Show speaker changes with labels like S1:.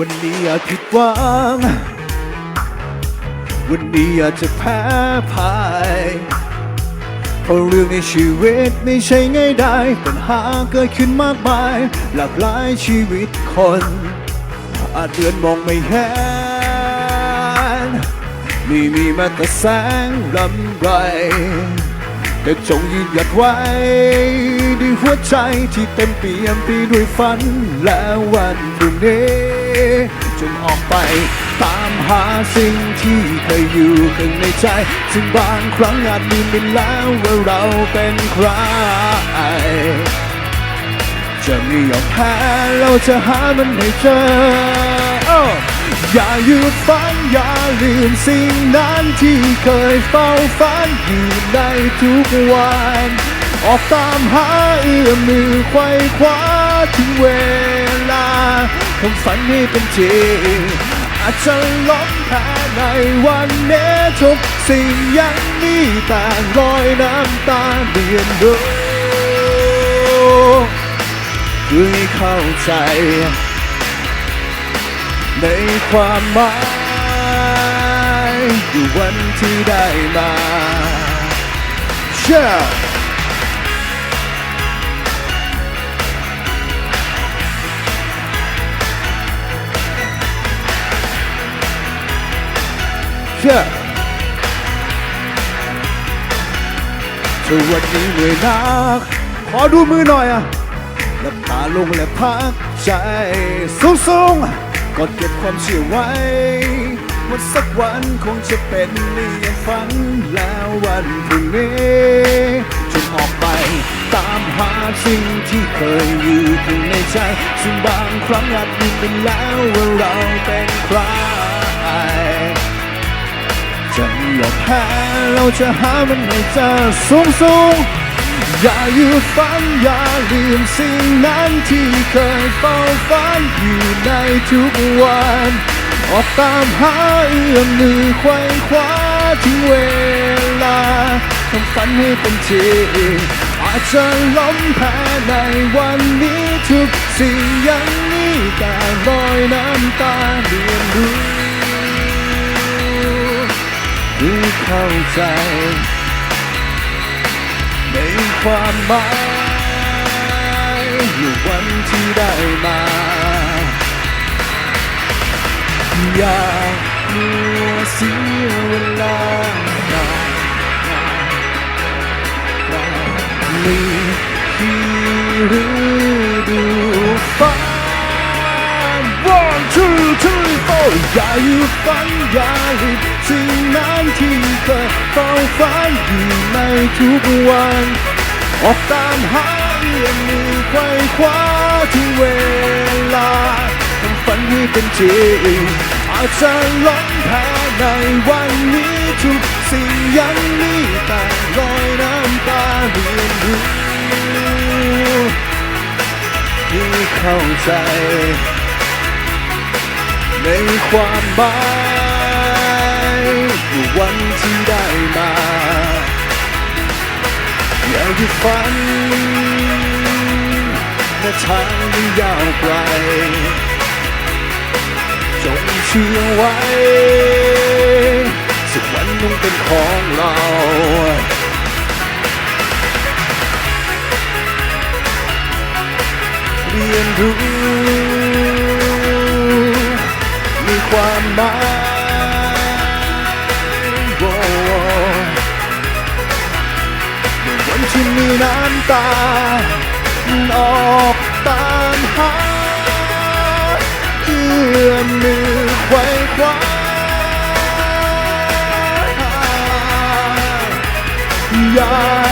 S1: วันนี้อาจผิดหวัง วันนี้อาจจะแพ้พ่ายเพราะเรื่องในชีวิตไม่ใช่ง่ายได้ปัญหาเกิดขึ้นมากมาย หลากหลายชีวิตคน อาจเดือนมองไม่เห็นไม่มีแม้แต่แสงลำไรแต่จงยืนหยัดไว้ด้วยหัวใจที่เต็มเปี่ยมไปด้วยฝันและวันพรุ่งนี้ จงออกไป ตามหาสิ่งที่เคยอยู่ข้างในใจซึ่งบางครั้งอาจลืมไปแล้วว่าเราเป็นใคร จะไม่ยอมแพ้เราจะหามันให้เจอโอ้อย่าหยุดฝันอย่าลืมสิ่งนั้นที่เคยเฝ้าฝันอยู่ในทุกวันออกตามหาเอื้อมมือไขว้คว้าถึงเวลา ของฝันให้เป็นจริงอาจจะล้มแพ้ในวันนี้ทุกสิ่งยังมีแต่รอยน้ำตาเรียนรู้เพื่อให้เข้าใจ ในความหมายอยู่วันที่ได้มาเเชื่อสวัสดีเหนื่อยนักขอดูมือหน่อยอะหลับตาลงและพักใจสูงๆกอดเก็บความเชื่อไว้ว่าสักวันคงจะเป็นอย่างฝันแล้ววันพรุ่งนี้จงออกไปตามหาสิ่งที่เคยอยู่ข้างในใจซึ่งบางครั้งอาจลืมไปแล้วว่าเราเป็นใคร แพ้เราจะหามันให้เจอสูงสูงอย่าหยุดฝันอย่าลืมสิ่งนั้นที่เคยเฝ้าฝันอยู่ในทุกวันออกตามหาเอื้อมมือไขว้คว้าถึงเวลาทำฝันให้เป็นจริงอาจจะล้มแพ้ในวันนี้ทุกสิ่งยังมีแต่รอยน้ำตาเรียนรู้ เข้าใจ ในความหมายอยู่วันที่ได้มา อย่ามัวเสียเวลานานมีที่ฤดูฟ้า One two three four อย่าหยุดฝันอย่าหยุดสิ่งนั้นที่เคยเฝ้าฝันอยู่ในทุกวัน ออกตามหาเอื้อมมือไขว้คว้าที่เวลาทำฝันให้เป็นจริงอาจจะล้มแพ้ในวันนี้ทุกสิ่งยังมีแต่รอยน้ำตาเรียนรู้ที่เข้าใจ ในความหมายอยู่วันที่ได้มาอย่าหยุดฝันในทางที่ยาวไกลจงเชื่อไว้ สักวันต้องเป็นของเราเรียนรู้ น้ำตา ออกตามหาเอื้อมมือไขว้คว้าอย่า